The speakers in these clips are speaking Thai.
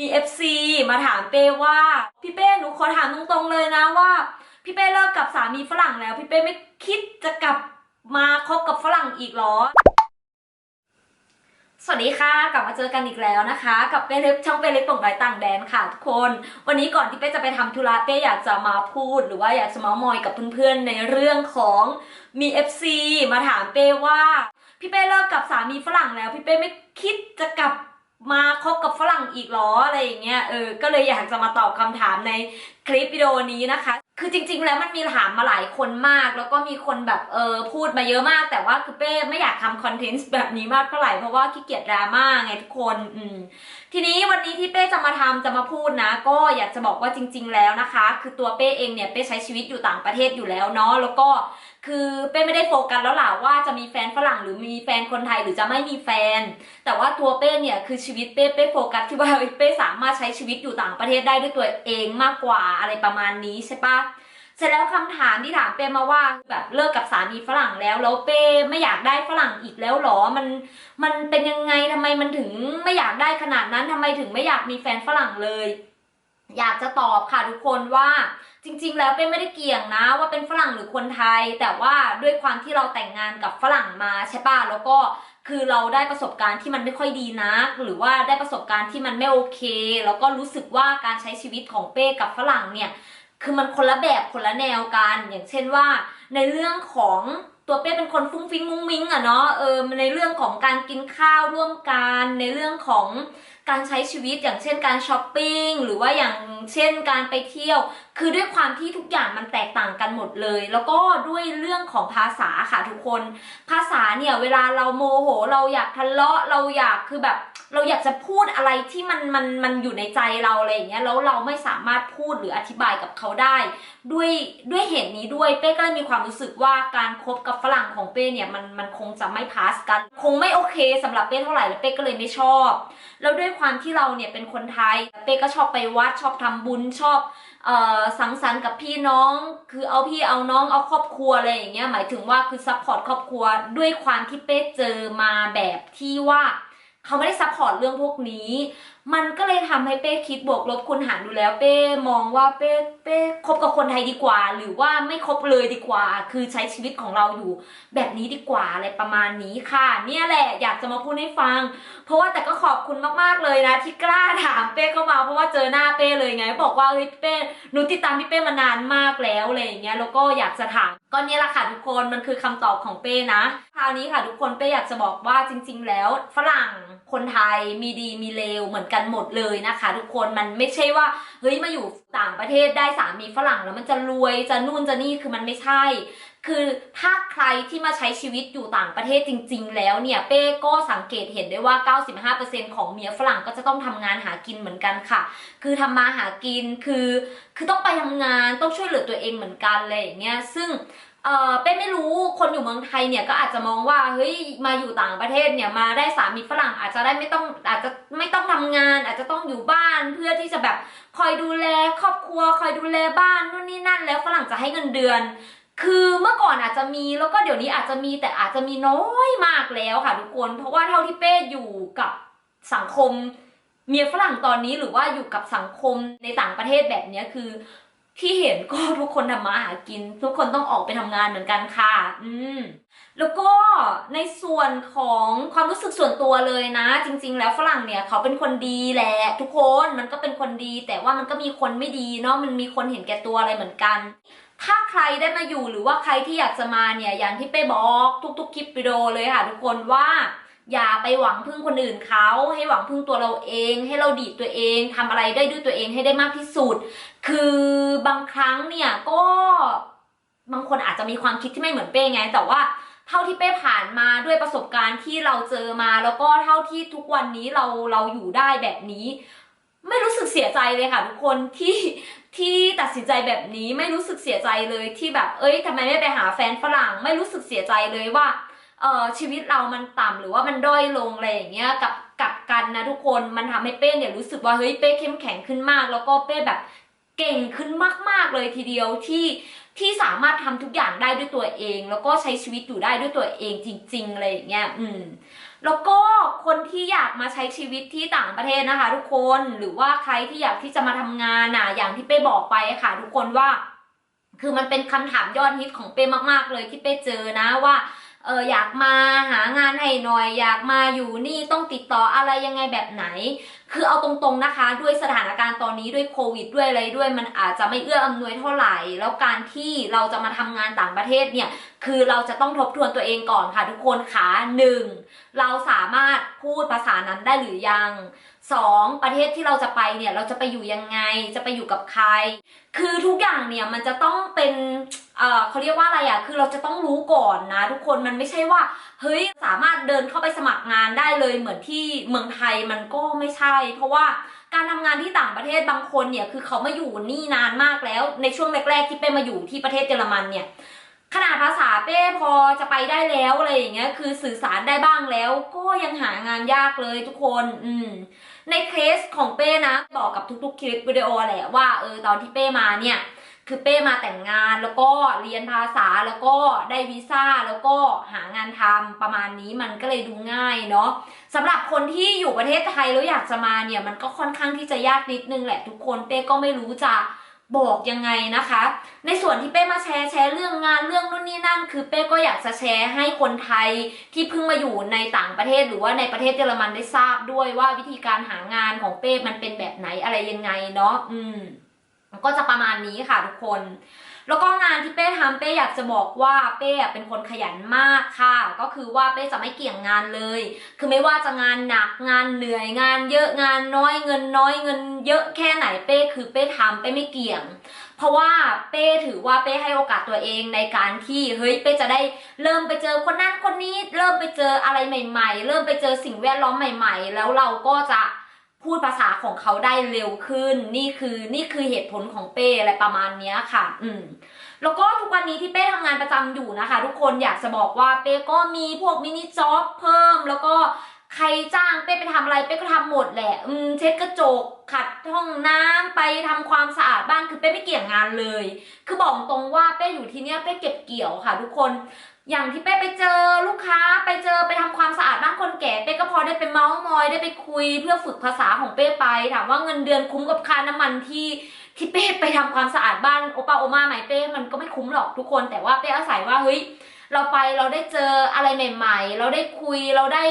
มี FC มาถามเป้ว่า พี่เป้หนูขอถามตรงๆเลยนะว่า พี่เป้เลิกกับสามีฝรั่งแล้ว พี่เป้ไม่คิดจะกลับมาคบกับฝรั่งอีกหรอ สวัสดีค่ะกลับมาเจอกันอีกแล้วนะคะ กับเป้เล็กช่องเป้เล็กป่งไรต่างแดนค่ะทุกคน วันนี้ก่อนที่เป้จะไปทำธุระเป้อยากจะมาพูด หรือว่าอยากจะมามอยกับเพื่อนๆในเรื่องของมี FC มาถามเป้ว่า พี่เป้เลิกกับสามีฝรั่งแล้ว พี่เป้ไม่คิดจะกลับ มาคบกับฝรั่งอีกเหรออะไรอย่างเงี้ยเออก็เลยอยากจะมาตอบคำถามในคลิปวิดีโอนี้นะคะ คือจริง ๆ แล้วมันมีถามมาหลายคนมาก แล้วก็มีคนแบบเออพูดมาเยอะมาก แต่ว่าคือเป้ไม่อยากทำคอนเทนต์แบบนี้มากเท่าไหร่เพราะว่าขี้เกียจดราม่าไงทุกคนอืมทีนี้วันนี้ที่เป้จะมาทำจะมาพูดนะ ก็อยากจะบอกว่าจริง ๆ แล้วนะคะ คือตัวเป้เองเนี่ยเป้ใช้ชีวิตอยู่ต่างประเทศอยู่แล้วเนาะแล้วก็คือเป้ไม่ได้โฟกัสแล้วล่ะว่าจะมีแฟนฝรั่งหรือมีแฟนคนไทยหรือจะไม่มีแฟน แต่ว่าตัวเป้เนี่ยคือชีวิตเป้เป้โฟกัสที่ว่าเป้สามารถใช้ชีวิตอยู่ต่างประเทศได้ด้วยตัวเองมากกว่าอะไรประมาณนี้ใช่ปะ เสร็จแล้วคำถามที่ถามเป้มาว่าแบบเลิกกับสามีฝรั่งแล้วแล้วเป้ไม่อยากได้ฝรั่งอีกแล้วหรอมันมันเป็นยังไงทำไมมันถึงไม่อยากได้ขนาดนั้นทำไมถึงไม่อยากมีแฟนฝรั่งเลย อยากจะตอบค่ะทุกคนว่าจริงๆ แล้วเป็นไม่ได้เกี่ยงนะว่าเป็นฝรั่งหรือคนไทย แต่ว่าด้วยความที่เราแต่งงานกับฝรั่งมาใช่ป่ะแล้วก็คือเราได้ประสบการณ์ที่มันไม่ค่อยดีนะหรือว่าได้ประสบการณ์ที่มันไม่โอเค แล้วก็รู้สึกว่าการใช้ชีวิตของเป้กับฝรั่งเนี่ย คือมันคนละแบบคนละแนวกัน อย่างเช่นว่า ในเรื่องของตัวเป้เป็นคนฟุ้งฟิ้งมุ้งมิ้งอะเนาะเออในเรื่องของการกินข้าวร่วมกัน ในเรื่องของ การใช้ชีวิตอย่างเช่นการช้อปปิ้งหรือว่าอย่างเช่นการไปเที่ยว คือด้วยความที่ทุกอย่างมันแตกต่างกันหมดเลย แล้วก็ด้วยเรื่องของภาษาค่ะทุกคน ภาษาเนี่ยเวลาเราโมโห เราอยากทะเลาะเราอยากคือแบบเราอยากจะพูดอะไรที่มันมันมันอยู่ในใจเราอะไรอย่างเงี้ยแล้วเราไม่สามารถพูดหรืออธิบายกับเขาได้ ด้วยด้วยเหตุนี้ด้วยเป้ก็เลยมีความรู้สึกว่าการคบกับฝรั่งของเป้เนี่ยมันมันคงจะไม่พาสกัน คงไม่โอเคสำหรับเป้เท่าไหร่แล้วเป้ก็เลยไม่ชอบ แล้วด้วยความที่เราเนี่ยเป็นคนไทย เป้ก็ชอบไปวัดชอบทำบุญชอบออสังสรรค์กับพี่น้อง คือเอาพี่เอาน้องเอาครอบครัวอะไรอย่างเงี้ยหมายถึงว่าคือซัพพอร์ตครอบครัวด้วยความที่เป้เจอมาแบบที่ว่าเขาไม่ได้ซัพพอร์ตเรื่องพวกนี้ มันก็เลยทำให้เป้คิดบวกลบคูณหารดูแล้วเป้มองว่าเป้เป้คบกับคนไทยดีกว่า หรือว่าไม่คบเลยดีกว่า คือใช้ชีวิตของเราอยู่ แบบนี้ดีกว่าอะไรประมาณนี้ค่ะ เนี่ยแหละอยากจะมาพูดให้ฟัง เพราะว่าแต่ก็ขอบคุณมากๆเลยนะ ที่กล้าถามเป้เข้ามาเพราะว่าเจอหน้าเป้เลยไง บอกว่าเฮ้ยเป้หนูติดตามพี่เป้มานานมากแล้วอะไรอย่างเงี้ยแล้วก็อยากจะถามก็เนี่ยแหละค่ะทุกคนมันคือคำตอบของเป้นะคราวนี้ค่ะทุกคนเป้อยากจะบอกว่าจริง ๆ แล้ว ฝรั่งคนไทยมีดีมีเลวเหมือนกันหมดเลยนะคะ ทุกคนมันไม่ใช่ว่าเฮ้ยมาอยู่ต่างประเทศได้สามีฝรั่งแล้วมันจะรวยจะนู่นจะนี่คือมันไม่ใช่ คือถ้าใครที่มาใช้ชีวิตอยู่ต่างประเทศจริง ๆ แล้วเนี่ยเป้ก็สังเกตเห็นได้ว่า 95%ของเมียฝรั่งก็จะต้องทำงานหากินเหมือนกันค่ะ คือทำมาหากินคือคือต้องไปทำงานต้องช่วยเหลือตัวเองเหมือนกันอะไรอย่างเงี้ยซึ่ง เออเป้ไม่รู้คนอยู่เมืองไทยเนี่ยก็อาจจะมองว่าเฮ้ยมาอยู่ต่างประเทศเนี่ยมาได้สามีฝรั่งอาจจะได้ไม่ต้องอาจจะไม่ต้องทำงาน อาจจะต้องอยู่บ้านเพื่อที่จะแบบคอยดูแลครอบครัว คอยดูแลบ้านนู่นนี่นั่น แล้วฝรั่งจะให้เงินเดือน คือเมื่อก่อนอาจจะมีแล้วก็เดี๋ยวนี้อาจจะมีแต่อาจจะมีน้อยมากแล้วค่ะทุกคนเพราะว่าเท่าที่เป้อยู่กับสังคมเมียฝรั่งตอนนี้หรือว่าอยู่กับสังคมในต่างประเทศแบบเนี้ยคือ ที่เห็นก็ทุกคนทำมาหากิน ทุกคนต้องออกไปทำงานเหมือนกันค่ะ อืมแล้วก็ในส่วนของความรู้สึกส่วนตัวเลยนะ จริง ๆ แล้วฝรั่งเนี่ยเขาเป็นคนดีแหละทุกคนมันก็เป็นคนดี แต่ว่ามันก็มีคนไม่ดีเนาะมันมีคนเห็นแก่ตัวอะไรเหมือนกัน ถ้าใครได้มาอยู่หรือว่าใครที่อยากจะมาเนี่ยอย่างที่เป้บอกทุก ๆ คลิปวิดีโอเลยค่ะ ทุกคนว่า อย่าไปหวังพึ่งคนอื่นเขาให้หวังพึ่งตัวเราเอง ให้เราดีดตัวเองทำอะไรได้ด้วยตัวเองให้ได้มากที่สุด คือบางครั้งเนี่ยก็บางคนอาจจะมีความคิดที่ไม่เหมือนเป้ไง แต่ว่าเท่าที่เป้ผ่านมาด้วยประสบการณ์ที่เราเจอมา แล้วก็เท่าที่ทุกวันนี้เราเราอยู่ได้แบบนี้ ไม่รู้สึกเสียใจเลยค่ะทุกคนที่ที่ตัดสินใจแบบนี้ไม่รู้สึกเสียใจเลยที่แบบ เอ้ยทำไมไม่ไปหาแฟนฝรั่ง ไม่รู้สึกเสียใจเลยว่า เออชีวิตเรามันต่ำหรือว่ามันด้อยลงอะไรอย่างเงี้ยกับกับกันนะทุกคนมันทำให้เป้เนี่ยรู้สึกว่าเฮ้ยเป้เข้มแข็งขึ้นมาก แล้วก็เป้แบบเก่งขึ้นมาก ๆเลยทีเดียวที่ที่สามารถทำทุกอย่างได้ด้วยตัวเอง แล้วก็ใช้ชีวิตอยู่ได้ด้วยตัวเองจริงๆอะไรอย่างเงี้ยอืมแล้วก็คนที่อยากมาใช้ชีวิตที่ต่างประเทศนะคะ ทุกคนหรือว่าใครที่อยากที่จะมาทำงานน่ะอย่างที่เป้บอกไปค่ะ ทุกคนว่า คือมันเป็นคำถามยอดฮิตของเป้มากๆเลยที่เป้เจอนะว่า เอออยากมาหางานให้หน่อย อยากมาอยู่นี่ต้องติดต่ออะไรยังไงแบบไหน คือเอาตรงๆนะคะ ด้วยสถานการณ์ตอนนี้ด้วยโควิดด้วยอะไรด้วย มันอาจจะไม่เอื้ออำนวยเท่าไหร่ แล้วการที่เราจะมาทำงานต่างประเทศเนี่ยคือเราจะต้องทบทวนตัวเองก่อนค่ะทุกคนค่ะหนึ่งเราสามารถพูดภาษานั้นได้หรือยังสองประเทศที่เราจะไปเนี่ยเราจะไปอยู่ยังไง จะไปอยู่กับใคร คือทุกอย่างเนี่ยมันจะต้องเป็นเอ่อเขาเรียกว่าอะไรอะคือเราจะต้องรู้ก่อนนะ ทุกคนมันไม่ใช่ว่า เฮ้ยสามารถเดินเข้าไปสมัครงานได้เลยเหมือนที่เมืองไทยมันก็ไม่ใช่ เพราะว่าการทำงานที่ต่างประเทศบางคนเนี่ยคือเขามาอยู่นี่นานมากแล้ว ในช่วงแรกๆที่เป้มาอยู่ที่ประเทศเยอรมันเนี่ยขนาดภาษาเป้พอจะไปได้แล้วอะไรอย่างเงี้ยคือสื่อสารได้บ้างแล้ว ก็ยังหางานยากเลยทุกคน อืม ในเคสของเป้นะ บอกกับทุกๆคลิปวิดีโอแหละว่าเออตอนที่เป้มาเนี่ยคือเป้มาแต่งงานแล้วก็เรียนภาษาแล้วก็ได้วีซ่าแล้วก็หางานทำประมาณนี้มันก็เลยดูง่ายเนาะสำหรับคนที่อยู่ประเทศไทยแล้วอยากจะมาเนี่ยมันก็ค่อนข้างที่จะยากนิดนึงแหละทุกคนเป้ก็ไม่รู้จะ บอกยังไงนะคะ ในส่วนที่เป้มาแชร์แชร์เรื่องงานเรื่องนู่นนี่นั่น คือเป้ก็อยากจะแชร์ให้คนไทยที่เพิ่งมาอยู่ในต่างประเทศหรือว่าในประเทศเยอรมันได้ทราบด้วยว่าวิธีการหางานของเป้มันเป็นแบบไหนอะไรยังไงเนาะอืมก็จะประมาณนี้ค่ะทุกคน แล้วก็งานที่เป้ทำเป้อยากจะบอกว่าเป้เป็นคนขยันมากค่ะ ก็คือว่าเป้จะไม่เกี่ยงงานเลย คือไม่ว่าจะงานหนักงานเหนื่อยงาน เยอะงานน้อยเงินน้อยเงิน เยอะแค่ไหนเป้คือเป้ทำเป้ไม่เกี่ยง เพราะว่าเป้ถือว่าเป้ให้โอกาสตัวเองในการที่เฮ้ยเป้จะได้เริ่มไปเจอคนนั้นคนนี้ เริ่มไปเจออะไรใหม่ ๆ เริ่มไปเจอสิ่งแวดล้อมใหม่ ๆ แล้วเราก็จะ พูดภาษาของเขาได้เร็วขึ้น นี่คือนี่คือเหตุผลของเป้อะไรประมาณนี้ค่ะ อืมแล้วก็ทุกวันนี้ที่เป้ทำงานประจำอยู่นะคะ ทุกคนอยากจะบอกว่าเป้ก็มีพวกมินิจ็อบเพิ่ม แล้วก็ใครจ้างเป้ไปทำอะไรเป้ก็ทำหมดแหละ อืมเช็ดกระจกขัดห้องน้ำไปทำความสะอาดบ้านคือเป้ไม่เกี่ยงงานเลย คือบอกตรงว่าเป้อยู่ที่เนี้ยเป้เก็บเกี่ยวค่ะ ทุกคน อย่างที่เป้ไปเจอลูกค้าไปเจอไปทำความสะอาดบ้านคนแก่เป้ก็พอได้ไปเมาส์มอยได้ไปคุยเพื่อฝึกภาษาของเป้ไปถามว่าเงินเดือนคุ้มกับค่าน้ำมันที่ที่เป้ไปทำความสะอาดบ้านโอป้าโอมาไหมเป้มันก็ไม่คุ้มหรอกทุกคน แต่ว่าเป้อาศัยว่าเฮ้ยเราไปเราได้เจออะไรใหม่ ๆ เราได้คุยเราได้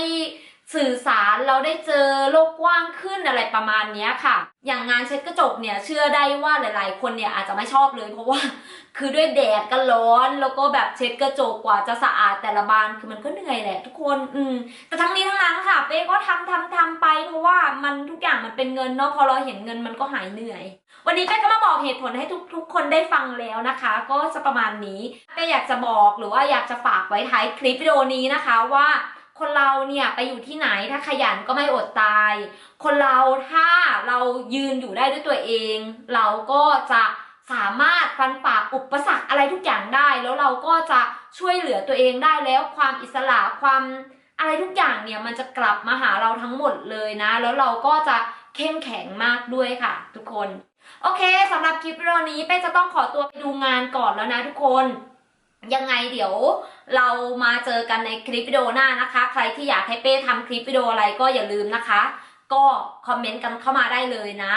สื่อสารเราได้เจอโลกกว้างขึ้นอะไรประมาณนี้ค่ะ อย่างงานเช็ดกระจกเนี่ยเชื่อได้ว่าหลาย ๆ คนเนี่ยอาจจะไม่ชอบเลย เพราะว่าคือด้วยแดดก็ร้อนแล้วก็แบบเช็ดกระจกกว่าจะสะอาดแต่ละบานคือมันก็เหนื่อยแหละ ทุกคนอืมแต่ทั้งนี้ทั้งนั้นค่ะเป้ก็ทำทำทำไป เพราะว่ามันทุกอย่างมันเป็นเงินเนาะพอเราเห็นเงินมันก็หายเหนื่อย วันนี้เป้ก็มาบอกเหตุผลให้ทุกทุกคนได้ฟังแล้วนะคะ ก็จะประมาณนี้เป้อยากจะบอกหรือว่าอยากจะฝากไว้ท้ายคลิปวิดีโอนี้นะคะว่า คนเราเนี่ยไปอยู่ที่ไหนถ้าขยันก็ไม่อดตาย คนเราถ้าเรายืนอยู่ได้ด้วยตัวเอง เราก็จะสามารถฟันฝ่าอุปสรรคอะไรทุกอย่างได้ แล้วเราก็จะช่วยเหลือตัวเองได้แล้วความอิสระความอะไรทุกอย่างเนี่ยมันจะกลับมาหาเราทั้งหมดเลยนะ แล้วเราก็จะเข้มแข็งมากด้วยค่ะ ทุกคน โอเคสำหรับคลิปวิดีโอนี้เป้จะต้องขอตัวไปดูงานก่อนแล้วนะทุกคน ยังไงเดี๋ยวเรามาเจอกันในคลิปวิดีโอหน้านะคะ ใครที่อยากให้เป้ทำคลิปวิดีโออะไรก็อย่าลืมนะคะ ก็คอมเมนต์กันเข้ามาได้เลยนะ